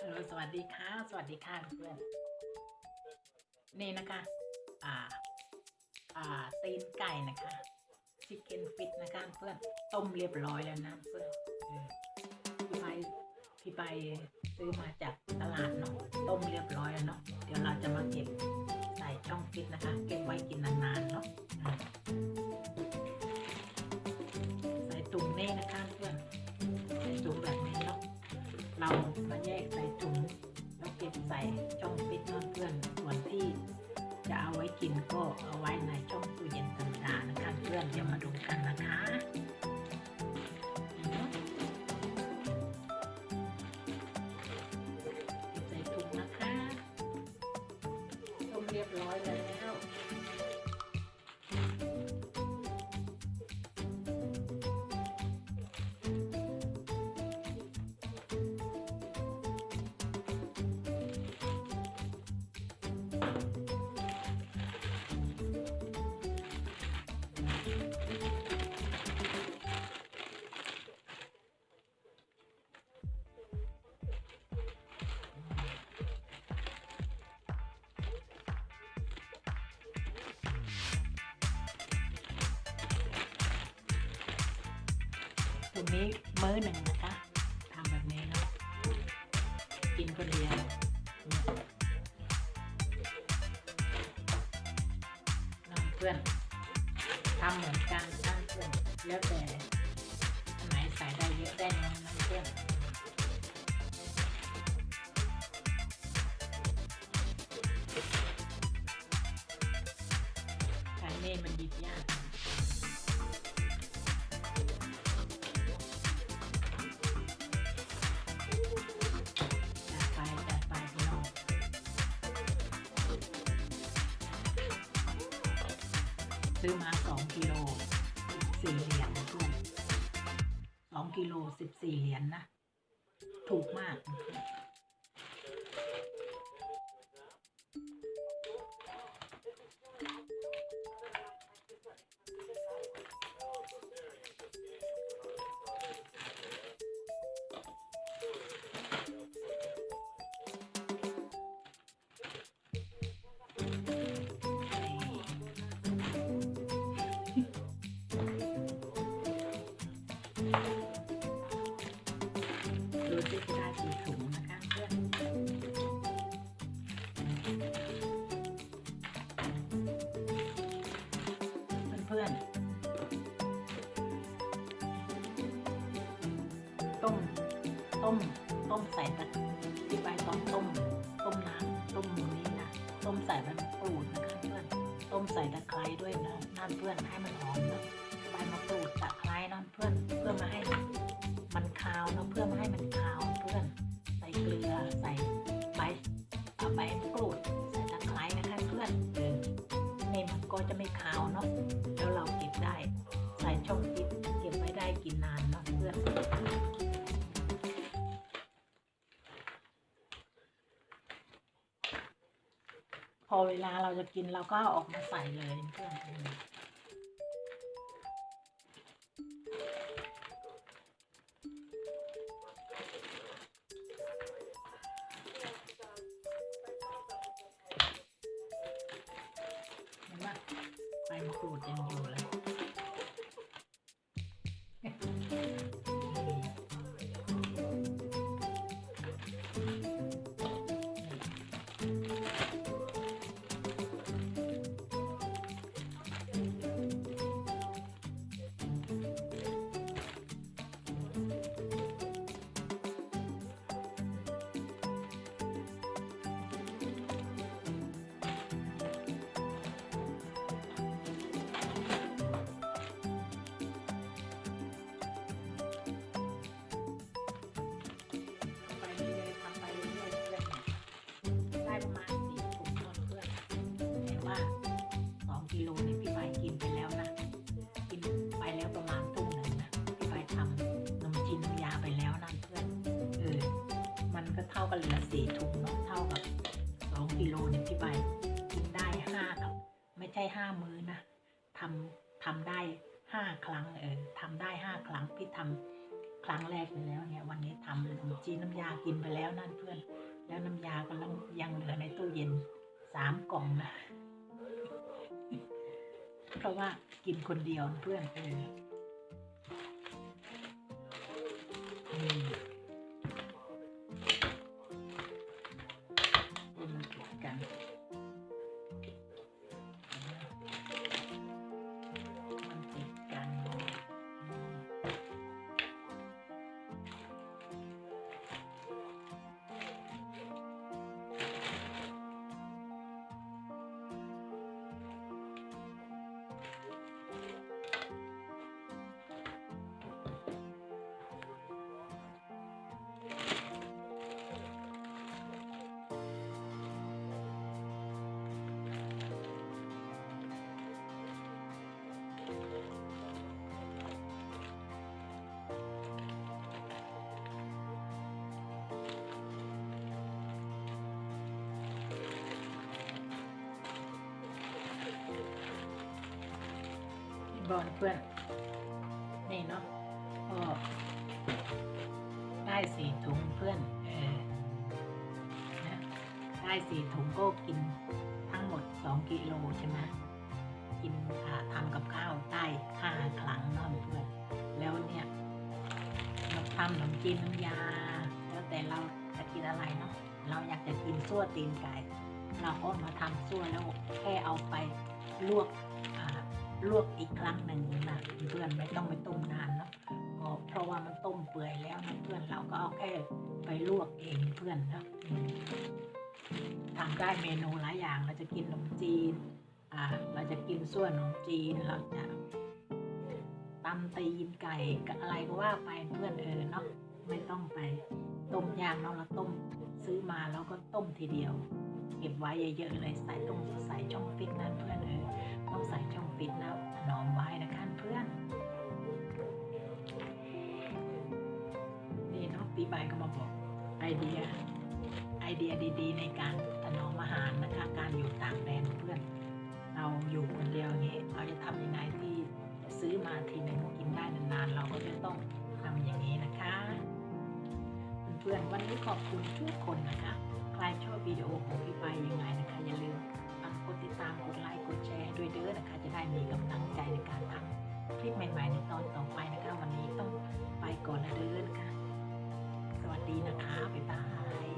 ฮัลโหลสวัสดีค่ะ สวัสดีค่ะเพื่อน นี่นะคะ อ่า อ่า ตีนไก่นะคะชิคเก้นฟิตนะคะเพื่อน ต้มเรียบร้อยแล้วนะเพื่อนพี่ไปพี่ไปซื้อมาจากตลาดเนาะ ต้มเรียบร้อยแล้วเนาะ เดี๋ยวเราจะมาเก็บใส่ช่องฟิตนะคะ เก็บไว้กินนานๆเนาะใส่ตุ่มนี่นะคะเพื่อน ใส่ถุงแบบนี้เนาะ เราาดูกันนะคะ ตรงนี้มื้อหนึ่งนะคะทำแบบนี้เนาะกินคนเดียวน้องเพื่อนทำเหมือนกันท่านเพื่อนแล้วแต่อันไหนใส่ได้เยอะได้น้อยน้องเพื่อนไก่นี่มันหยิบยาก ซื้อมาสองกิโลสิบสี่เหรียญนะเพื่อนสองกิโลสิบสี่เหรียญนะ ถูกมาก พื่อนๆ ต้ม ต้ม ต้มใส่ตะที่ใบตอนต้ม ต้มน้ำต้มหมูนี้นะ ต้มใส่ใบมะกรูดนะคะเพื่อน ต้มใส่ตะไคร้ด้วยนะนั่นเพื่อนให้มันหอมนะ ก็จะไม่ขาวเนาะแล้วเราเก็บได้ ใส่ช่องฟิตเก็บไว้ได้กินนานเนาะเพื่อนพอเวลาเราจะกินเราก็ออกมาใส่เลยเพื่อน ใบมะกรู ช่ห้ามื้อนะทำทำได้ห้าครั้งเออทำได้ห้าครั้งพี่ทำครั้งแรกไปแล้วเนี่ย วันนี้ทำขนมจีนน้ำยากินไปแล้วนั่นเพื่อน แล้วน้ำยาก็ยังเหลือในตู้เย็นสามกล่องนะเพราะว่ากินคนเดียวเพื่อนเออ บอลเพื่อนนี่เนาะก็ได้สี่ถุงเพื่อนเออนะได้สี่ถุงก็กินทั้งหมดสองกิโลใช่ไหมกินทำกับข้าวได้ห้าครั้งเนาะเพื่อนแล้วเนี่ยเราทำขนมจีนน้ำยา แล้วแต่เราจะกินอะไรเนาะเราอยากจะกินซั่วตีนไก่เราก็มาทำซั่วแล้วแค่เอาไปลวก ลวกอีกครั้งหนึ่งนะเพื่อนไม่ต้องไปต้มนานเนาะเพราะว่ามันต้มเปื่อยแล้วนะเพื่อนเราก็เอาแค่ไปลวกเองเพื่อนนะทำได้เมนูหลายอย่างเราจะกินขนมจีนอ่าเราจะกินส่วนขนมจีนเราจะตำตีนไก่กอะไรก็ว่าไปเพื่อนเออเนาะไม่ต้องไปต้มยางเนาะเราต้มซื้อมาแล้วก็ต้มทีเดียว เก็บไว้เยอะๆเลยใส่ต้มใส่ช่องฟิตนั่นเพื่อนเออต้องใส่ช่องฟิตนะถนอมไว้นะคะเพื่อนนี่เนาะปีใบก็มาบอกไอเดียไอเดียดีๆ ในการถนอมอาหารนะคะ การอยู่ต่างแดนเพื่อน เราอยู่คนเดียวอย่างนี้เราจะทำยังไงที่ซื้อมาทีหนึ่งกินได้นานๆเราก็จะต้องทำอย่างนี้นะคะ เพื่อนๆวันนี้ขอบคุณทุกคนนะคะ ใครชอบวิดีโอของพี่ไปยังไงนะคะ อย่าลืมกดติดตามกดไลค์กดแชร์ด้วยเด้อนะคะ จะได้มีกำลังใจในการทำคลิปใหม่ๆในตอนต่อไปนะคะ วันนี้ต้องไปก่อนแล้วเด้อนะคะ สวัสดีนะคะบ๊ายบาย